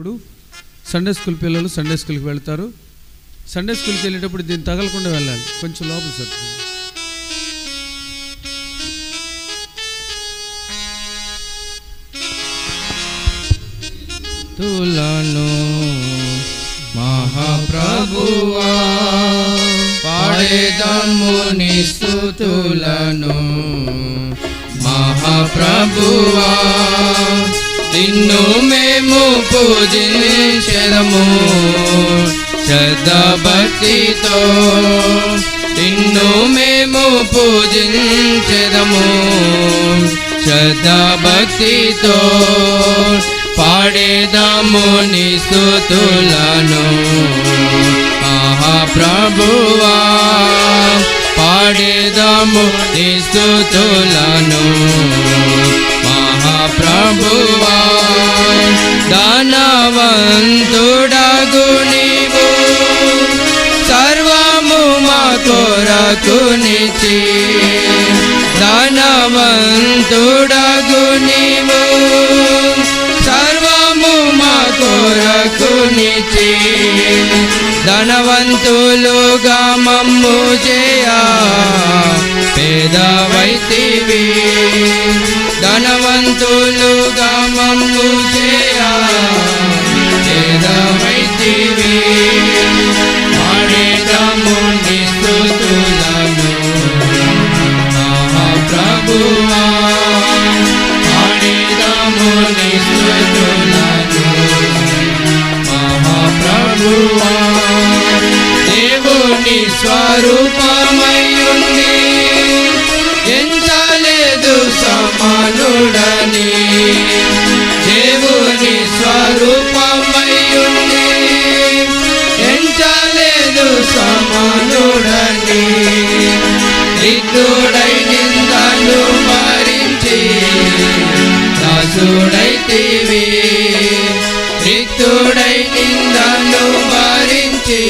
ఇప్పుడు Sunday school పిల్లలు Sunday స్కూల్కి వెళ్తారు. సండే స్కూల్కి వెళ్ళేటప్పుడు దీన్ని తగలకుండా వెళ్ళాలి. కొంచెం లోపల సార్ తులను మహాప్రభువా పాడేదమ్ముని స్థుతులను మహాప్రభువా నిన్ను మేము పూజించదము శ్రద్ధభక్తితో నిన్ను మేము పూజించదము శ్రద్ధభక్తితో పాడేదాము పాడేదము నీ స్తుతులను ఆహా ప్రభువా పాడేదాము నీ స్తుతులను మహాప్రభువా దానవంతుడగు నీవు. సర్వము మా కొరకు నిచి. ధనవంతుడగు నీవు. సర్వము మా కొరకు నిచి. ధనవంతులుగా మమ్ము చేయా. పేదవైతివి ధనవంతులుగా దాసుడైతివి రితుడై నిందను భరించి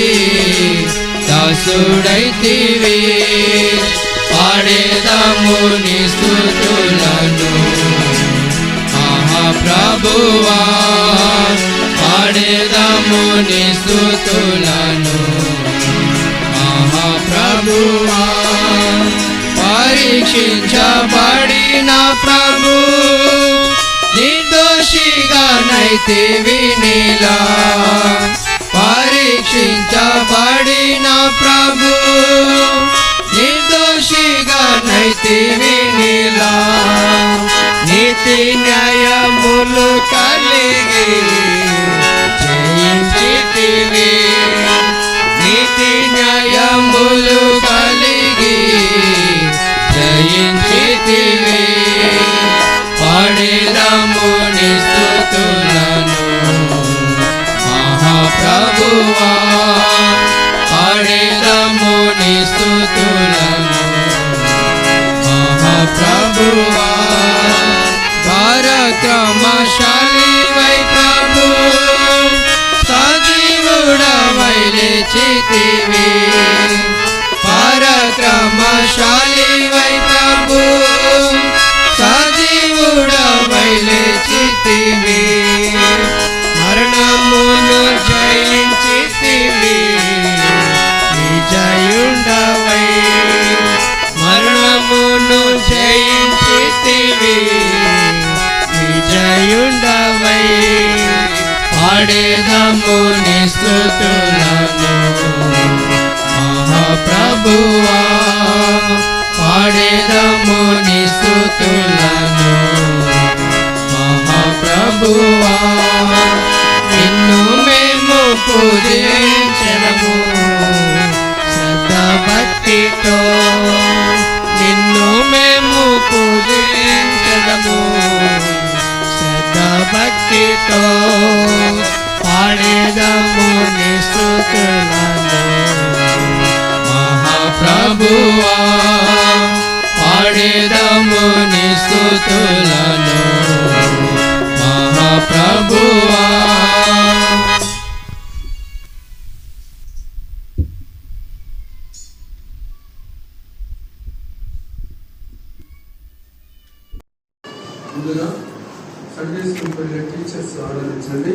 దాసుడైతివి. పాడేదాము నీ స్తుతులను మహాప్రభువా పాడేదము నీ స్తుతులను మహాప్రభువా పరీక్షించబడిన ప్రభు నిర్దోషిగా నైతివి నీలా. పరీక్షించబడిన ప్రభు. నిర్దోషిగా నైతివి నీలా. నీతి న్యాయములు కలిగి ಪರಕ್ರಮಶಾಲಿ మహాప్రభువా పాడేదము నిస్తుతులను మహాప్రభువా నిన్ను మేము పూజించడము. శ్రద్ధ నిన్ను మేము పూజించడము. శ్రద్ధ ప్రభువా పాడేదము నీ స్థుతులను. మహాప్రభువా. ముందుగా సండే స్కూల్ టీచర్స్ ఆనందించండి